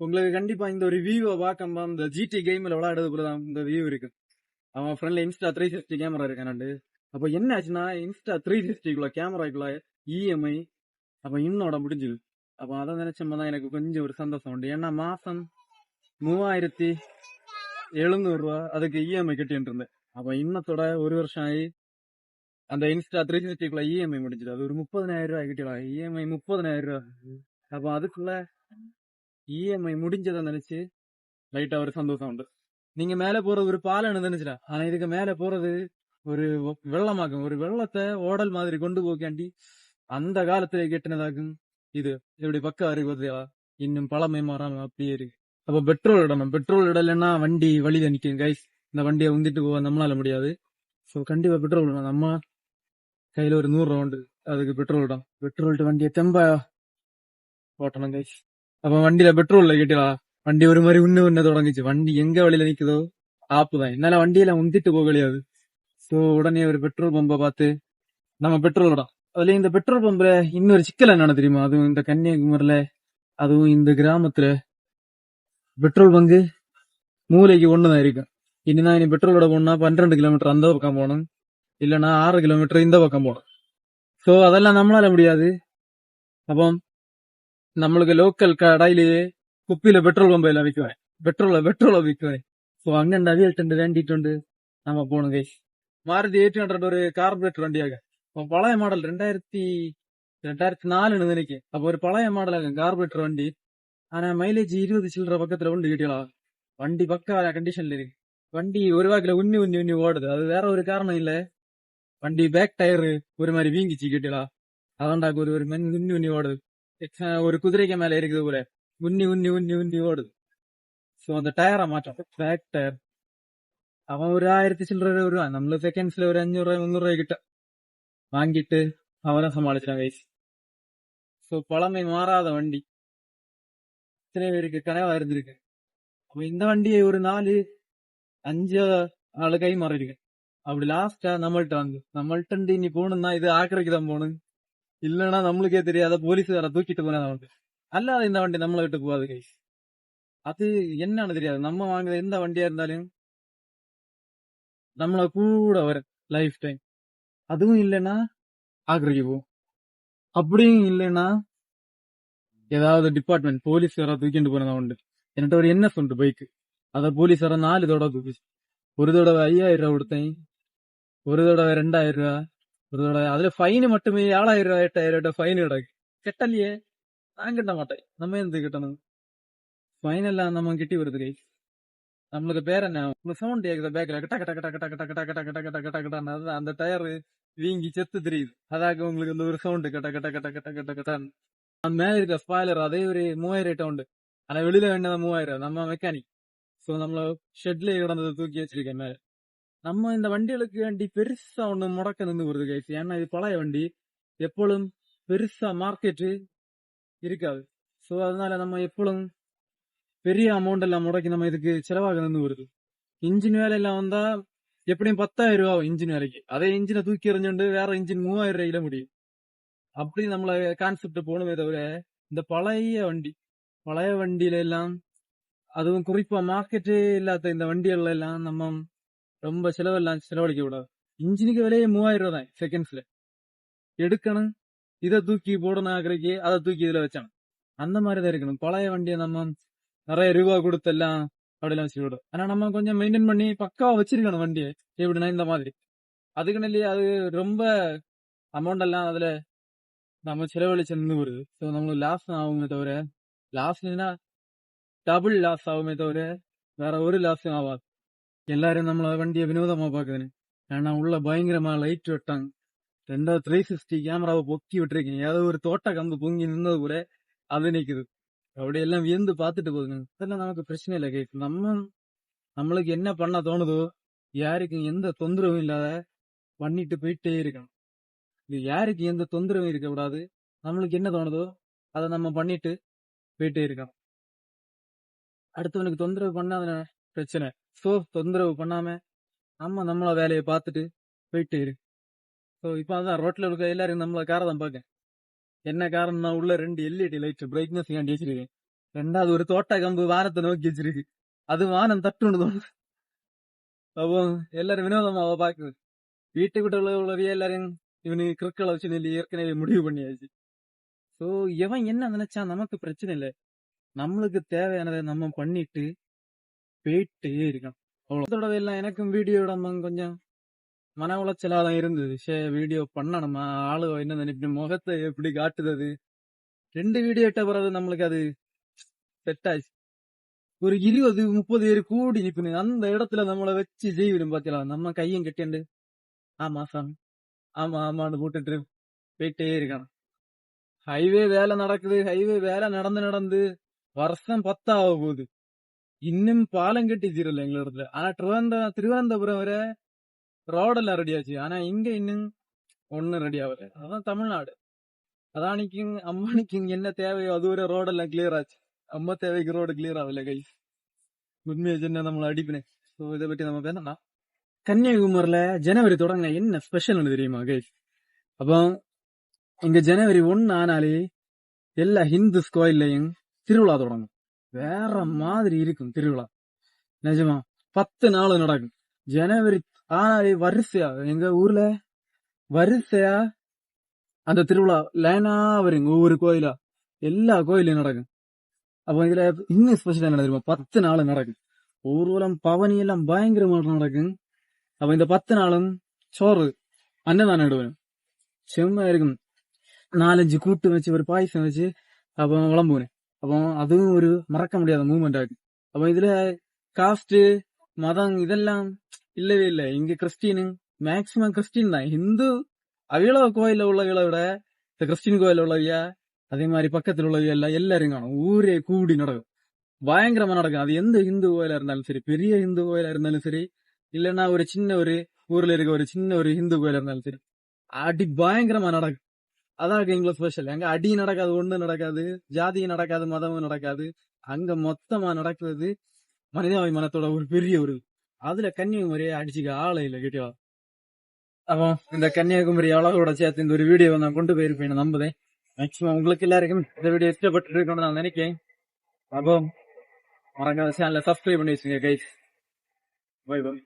உங்களுக்கு கண்டிப்பா இந்த ஒரு வியூவை பார்க்கும்போது இந்த ஜிடி கேம்ல விளையாடுறது கூட தான் இந்த வியூ இருக்கு. அவன் ஃப்ரெண்ட்ல இன்ஸ்டா த்ரீ சிக்ஸ்டி கேமரா இருக்கானு அப்ப என்ன ஆச்சுன்னா இன்ஸ்டா த்ரீ சிக்ஸ்டிக்குள்ள கேமராக்குள்ள இஎம்ஐ அப்ப இன்னோட முடிஞ்சுது. அப்ப அதை நினைச்சப்ப தான் எனக்கு கொஞ்சம் ஒரு சந்தோஷம் உண்டு. ஏன்னா மாசம் மூவாயிரத்தி எழுநூறு ரூபா அதுக்கு இஎம்ஐ கட்டிட்டு இருந்தேன். அப்ப இன்னத்தோட ஒரு வருஷம் ஆகி அந்த இன்ஸ்டா த்ரீ சிக்ஸ்டிக்குள்ள இஎம்ஐ முடிஞ்சது. அது ஒரு முப்பதனாயிரம் ரூபாய் கட்டிடலாம். இஎம்ஐ முப்பதனாயிரம் ரூபா அப்ப அதுக்குள்ள இஎம்ஐ முடிஞ்சதை நினைச்சு? லைட்டா ஒரு சந்தோஷம் உண்டு. நீங்க மேல போறது ஒரு பாலன்னு நினைச்சிடா ஆனா இதுக்கு மேல போறது ஒரு வெ- வெள்ளமாக்கும் ஒரு வெள்ளத்தை ஓடல் மாதிரி கொண்டு போக்காண்டி அந்த காலத்துல கெட்டினதாகும். இது எப்படி பக்கம் அறிவதையா இன்னும் பழமை மாறாம அப்படியே இருக்கு. அப்ப பெட்ரோல் இடணும். பெட்ரோல் இடலைன்னா வண்டி வழியில நிக்கும் கைஸ் இந்த வண்டியை உந்திட்டு போக நம்மளால முடியாது. ஸோ கண்டிப்பா பெட்ரோல் விடணும் நம்ம கையில ஒரு நூறு ரவுண்டு. அதுக்கு பெட்ரோல் இடம். பெட்ரோல் வண்டியை தெம்ப ஓட்டணும் கைஸ் அப்ப வண்டியில பெட்ரோல்ல கேட்டா வண்டி ஒரு மாதிரி உண்ணு உண்ண தொடங்குச்சு வண்டி எங்க வழியில நிக்குதோ ஆப்பு தான் என்னால வண்டியில உந்திட்டு போக கிடையாது சோ உடனே ஒரு பெட்ரோல் பம்பை பார்த்து நம்ம பெட்ரோல் இடம் அதுல இந்த பெட்ரோல் பம்புல இன்னொரு சிக்கல் என்னன்னு தெரியுமா அதுவும் இந்த கன்னியாகுமரியில அதுவும் இந்த கிராமத்துல பெட்ரோல் பங்கு மூளைக்கு ஒண்ணுதான் இருக்கும் இனிதான் இனி பெட்ரோலோட போனா பன்னிரெண்டு கிலோமீட்டர் அந்த பக்கம் போகணும் இல்லைன்னா ஆறு கிலோமீட்டர் இந்த பக்கம் போகணும் சோ அதெல்லாம் நம்மளால முடியாது அப்போ നമ്മൾക്ക് ലോക്കൽ കടയില് കുപ്പിയിലെ പെട്രോൾ പമ്പെല്ലാം വിൽക്കുവാൻ പെട്രോളോ പെട്രോളോ വിൽക്കുവാൻ സോ അങ്ങനെ അവിയൽട്ടുണ്ട് വേണ്ടിയിട്ടുണ്ട് നമ്മ പോണു കൈ മാരുതി എയ്റ്റ് ഹൺഡ്രഡ് ഒരു കാർബറേറ്റർ വണ്ടിയാക അപ്പൊ പഴയ മോഡൽ രണ്ടായിരത്തി ரெண்டாயிரத்தி நாலுன்னு நினைக்கு அப்போ ஒரு பழைய மாடலாக கார்பரேட்டர் வண்டி ஆனா மைலேஜ் இருபது சில்லற பக்கத்துல உண்டு கிட்டியலா வண்டி பக்கா கண்டிஷன்ல இருக்கு வண்டி ஒரு வாக்கில உண்ணி உண்ணி உண்ணி ஓடுது அது வேற ஒரு காரணம் இல்ல வண்டி பேக் டயரு ஒரு மாதிரி வீங்கிச்சு கிட்டியலா அதான்டாக்கு ஒரு ஒரு மணி உண்ணி உண்ணி ஓடுது ஒரு குதிரைக்கு மேல இருக்குது போல. உன்னி உன்னி உன்னி உன்னி ஓடுது. ஸோ அந்த டயரை மாற்றம். பேக் டயர் அவன் ஒரு ஆயிரத்தி சில்லற ரூபா நம்மள செகண்ட்ஸ்ல ஒரு அஞ்சூறு ரூபாய் முந்நூறு ரூபாய் கிட்ட. வாங்கிட்டு அவனை சமாளிச்சிட்டான் கைஸ் ஸோ பழமை மாறாத வண்டி. இத்தனை பேருக்கு கனவா இருந்திருக்கு. அப்ப இந்த வண்டியை ஒரு நாலு அஞ்சு ஆளு கை மாறிருக்கு அப்படி லாஸ்டா நம்மள்ட்ட வந்து நம்மள்ட்ட இனி போகணும்னா இது ஆக்கிரைக்கு தான் போகணும். இல்லைன்னா நம்மளுக்கே தெரியாத போலீஸ் வேற தூக்கிட்டு போனா நமக்கு அல்லாத இந்த வண்டி நம்மளை விட்டு போகாது கைஸ் அது என்னன்னு தெரியாது. நம்ம வாங்குற எந்த வண்டியா இருந்தாலும் நம்மள கூட வரும் லைஃப் டைம் அதுவும் இல்லைன்னா ஆக்கிரைக்கு போகும் அப்படியும் இல்லைன்னா ஏதாவது டிபார்ட்மெண்ட் போலீஸ் வேற தூக்கிட்டு போனதா உண்டு என்கிட்ட ஒரு என்ன உண்டு பைக்கு அத போலீஸ் வேற நாலு தடவை தூக்கிச்சு. ஒரு தடவை ஐயாயிரம் ரூபா கொடுத்தேன். ஒரு தடவை ரெண்டாயிரம் ரூபா ஒரு தடவை அதுல ஃபைன் மட்டுமே ஏழாயிரம் ரூபாய் எட்டாயிரம் ரூபாய் ஃபைன் கிடக்கு கெட்டலையே நான் கட்ட மாட்டேன் நம்ம எந்த கட்டணும் ஃபைன் எல்லாம் நம்ம கிட்டி வருது கை நம்மளுக்கு பேர் என்ன சவுண்ட் கேக்குது பேக்ல கட்ட கட்ட கட்ட கட்ட கட்ட கட்ட கட்ட கட்ட கட்ட கட்ட கட்ட அதுதான் அந்த டயர் வீங்கி செத்து தெரியுது அதாக்க உங்களுக்கு இந்த ஒரு சவுண்ட் கட்ட கட்ட கட்ட கட்ட கட்ட கட்டான்னு அந்த மேல இருக்க ஸ்பாய்லர் அதே ஒரு மூவாயிரம் ரேட்டா உண்டு ஆனா வெளியில வேண்டது மூவாயிரம் நம்ம மெக்கானிக் சோ நம்மள ஷெட்ல கிடந்ததை தூக்கி வச்சிருக்கேன் மேல நம்ம இந்த வண்டிகளுக்கு வேண்டி பெருசா ஒண்ணு முடக்க நின்று வருது கைஸ் ஏன்னா இது பழைய வண்டி. எப்பொழுதும் பெருசா மார்க்கெட்டு இருக்காது. ஸோ அதனால நம்ம எப்பொழுதும் பெரிய அமௌண்ட் எல்லாம் முடக்கி நம்ம இதுக்கு செலவாக நின்று வருது இன்ஜின் வேலை எல்லாம் வந்தா எப்படியும் பத்தாயிரம் ரூபா இன்ஜின் வேலைக்கு. அதே இன்ஜினை தூக்கி எறிஞ்சுண்டு வேற இன்ஜின் மூவாயிரம் ரூபாயில முடியும். அப்படி நம்மள கான்செப்ட் போகணுமே தவிர இந்த பழைய வண்டி பழைய வண்டியில எல்லாம் அதுவும் குறிப்பா மார்க்கெட்டே இல்லாத இந்த வண்டிகள்ல எல்லாம் நம்ம ரொம்ப செலவெல்லாம் செலவழிக்க கூடாது. இன்ஜினுக்கு விலையே மூவாயிரம் ரூபாய் தான் செகண்ட்ஸ்ல எடுக்கணும் இதை தூக்கி போடணும் ஆகிறக்கு அதை தூக்கி இதுல வச்சான் அந்த மாதிரி தான் இருக்கணும். பழைய வண்டியை நம்ம நிறைய ரூபா கொடுத்து எல்லாம் அப்படிலாம் வச்சுக்கூடாது ஆனா நம்ம கொஞ்சம் மெயின்டைன் பண்ணி பக்காவா வச்சிருக்கணும் வண்டியை. எப்படின்னா இந்த மாதிரி. அதுக்குன்னு இல்லையா அது ரொம்ப அமௌண்ட் எல்லாம் அதுல நம்ம செலவழிச்சு நின்று வருது ஸோ நம்மளுக்கு லாஸ் ஆகுமே தவிர லாஸ்னா டபுள் லாஸ் ஆகுமே தவிர வேற ஒரு லாஸும் ஆகாது. எல்லாரும் நம்மள வண்டியை வினோதமா பாக்குதுன்னு ஏன்னா உள்ள பயங்கரமா லைட் வெட்டாங்க ரெண்டாவது த்ரீ சிக்ஸ்டி கேமராவை பொக்கி விட்டுருக்கீங்க. ஏதோ ஒரு தோட்ட கம்பு பொங்கி நின்னது கூட அது நிக்குது. அப்படி எல்லாம் வியந்து பார்த்துட்டு போகுதுங்க. இதெல்லாம் நமக்கு பிரச்சனை இல்லை கேட்கு நம்ம நம்மளுக்கு என்ன பண்ண தோணுதோ யாருக்கும் எந்த தொந்தரவும் இல்லாத பண்ணிட்டு போயிட்டே இருக்கணும். இது யாருக்கு எந்த தொந்தரவும் இருக்க கூடாது நம்மளுக்கு என்ன தோணுதோ அதை நம்ம பண்ணிட்டு போயிட்டே இருக்கணும். அடுத்தவனுக்கு தொந்தரவு பண்ணாத பிரச்சனை. சோ தொந்தரவு பண்ணாம நம்ம நம்மள வேலையை பார்த்துட்டு போயிட்டு இரு. ஸோ இப்போ அதான் ரோட்ல இருக்க எல்லாரும் நம்மள காரை தான் பார்க்க என்ன காரணம்னா உள்ள ரெண்டு எல்இடி லைட் பிரைட்னஸ் ஏன் வச்சிருக்கேன் ரெண்டாவது ஒரு தோட்ட கம்பு வானத்தை நோக்கி வச்சிருக்கு. அது வானம் தட்டுன்னு தோணுது. அப்போ எல்லாரும் வினோதமாவ பாக்குது. வீட்டுக்கிட்ட உள்ள உள்ளவையே எல்லாரையும் இவனு கிறுக்களை வச்சு நெல்லி ஏற்கனவே முடிவு பண்ணியாச்சு. சோ எவன் என்ன நினைச்சா நமக்கு பிரச்சனை இல்லை. நம்மளுக்கு தேவையானதை நம்ம பண்ணிட்டு போயிட்டே இருக்கான். அவ்வளவு தடவை எல்லாம் எனக்கும் வீடியோ இடம் கொஞ்சம் மன உளைச்சலா தான் இருந்தது. சே வீடியோ பண்ணணுமா? ஆளு என்ன நினைப்பு முகத்தை எப்படி காட்டுறது? ரெண்டு வீடியோ இட்ட பிறகு நம்மளுக்கு அது செட் ஆச்சு ஒரு இருபது முப்பது பேர் கூடி நிக்கணும் அந்த இடத்துல நம்மளை வச்சு செய்விடும் பாத்தியலாம் நம்ம கையும் கட்டிண்டு ஆமா சாமி. ஆமா ஆமான்னு போட்டுட்டு போயிட்டே இருக்கான். ஹைவே வேலை நடக்குது. ஹைவே வேலை நடந்து நடந்து வருஷம் பத்தாக போகுது. இன்னும் பாலம் கட்டி தீரல எங்க இடத்துல. ஆனா திருவனந்தபுரம் திருவனந்தபுரம் வர ரோடெல்லாம் ரெடியாச்சு ஆனா இங்க இன்னும் ஒன்னும் ரெடி ஆகல. அதான் தமிழ்நாடு. அதானிக்கும் அம்மானிக்கும் என்ன தேவையோ அது வரை ரோடெல்லாம் கிளியர் ஆச்சு. அம்மா தேவைக்கு ரோடு கிளியர் ஆகல கை உண்மையை சொன்ன நம்மள அடிப்பினேன் ஸோ இதை பற்றி நம்ம பேசலாம்? கன்னியாகுமரியில ஜனவரி தொடங்க என்ன ஸ்பெஷல் தெரியுமா கைஸ் அப்போ இங்க ஜனவரி ஒன்னு ஆனாலே எல்லா ஹிந்துஸ் கோயில்லையும் திருவிழா தொடங்கும். வேற மாதிரி இருக்கும் திருவிழா. நிஜமா. பத்து நாள் நடக்கும். ஜனவரி ஆனா வரிசையா. எங்க ஊர்ல? வரிசையா? அந்த திருவிழா லைனா வருங்க ஒவ்வொரு கோயிலா. எல்லா கோயிலையும் நடக்கும். அப்போ இதுல இன்னும் ஸ்பெஷல் என்ன தெரியுமா? பத்து நாள் நடக்கும். ஊர்வலம் பவனி எல்லாம் பயங்கரமாக நடக்கும். அப்ப இந்த பத்து நாளும் சோறு அன்னதானம் இடுவேன் செம்மையா இருக்கும். நாலஞ்சு கூட்டு வச்சு ஒரு பாயசம் வச்சு அப்போ விளம்புவேன். அப்போ அதுவும் ஒரு மறக்க முடியாத மூமெண்ட் ஆகும் அப்போ இதுல காஸ்ட் மதம் இதெல்லாம் இல்லவே இல்லை. இங்க கிறிஸ்டின் மேக்சிமம் கிறிஸ்டின் தான். ஹிந்து அவியள கோயில உள்ளவங்களை விட இந்த கிறிஸ்டின் கோயில உள்ளவையா அதே மாதிரி பக்கத்தில் உள்ளவையா எல்லாம் எல்லாரும் காணும். ஊரே கூடி நடக்கும். பயங்கரமா நடக்கும். அது எந்த ஹிந்து கோயிலா இருந்தாலும் சரி பெரிய ஹிந்து கோயிலா இருந்தாலும் சரி இல்லைன்னா ஒரு சின்ன ஒரு ஊர்ல இருக்க ஒரு சின்ன ஒரு ஹிந்து கோயிலா இருந்தாலும் சரி அடி பயங்கரமா நடக்கும். அதான் இருக்கு எங்களுக்கு ஸ்பெஷல் அங்க அடி நடக்காது ஒண்ணு நடக்காது ஜாதியும் நடக்காது மதமும் நடக்காது. அங்க மொத்தமா நடக்கிறது மனிதாபிமானத்தோட ஒரு பெரிய ஒரு அதுல கன்னியாகுமரியை அடிச்சுக்க ஆளே இல்ல கிட்டியா? அப்போ இந்த கன்னியாகுமரி அழகோட சேர்த்து இந்த ஒரு வீடியோ நான் கொண்டு போயிருப்பேன் நம்புதேன். மேக்சிமம் உங்களுக்கு எல்லாருக்கும் இந்த வீடியோ இஷ்டப்பட்டு இருக்கணும்னு நான் நினைக்கிறேன். அப்போ மறக்காத சேனல சப்ஸ்கிரைப் பண்ணி வச்சுங்க கைஸ் பை பை